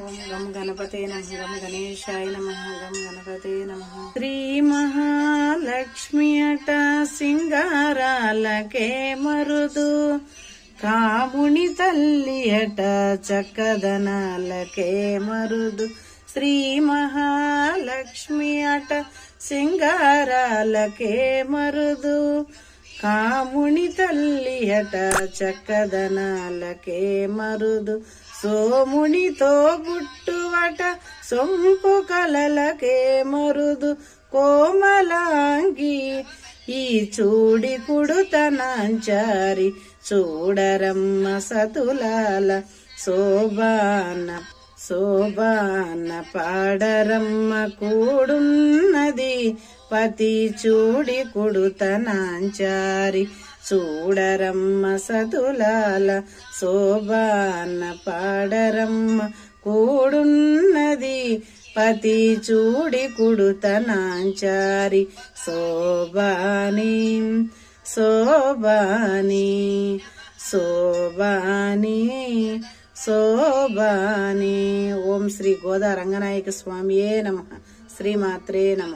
ఓం గం గణపతే నమ గం గణేశాయ నమ గం గణపతే నమ. శ్రీ మహాలక్ష్మి అట సింగారాలకే మరుదు. కాముని తల్లి అట చక్కదనాలకే మరుదు. శ్రీ మహాలక్ష్మి అట సింగారాలకే మరుదు. కాముని తల్లి అట చక్కదనాలకే మరుదు. సోమునితో పుట్టువట సొంపు కలలకే మరుదు కోమలాంగి. ఈ చూడి కుడుతనాంచారి చూడరమ్మ సతులాల శోభాన శోభాన పాడరమ్మ కూడున్నది. పతి చూడి కుడుతనాంచారి చూడరమ్మ సతులాల శోభాన పాడరమ్మ కూడున్నది పతి చూడి కుడుతనాంచారి శోభాని శోభాని శోభాని శోభాని. ఓం శ్రీ గోదా రంగనాయక స్వామియే నమ. శ్రీమాత్రే నమ.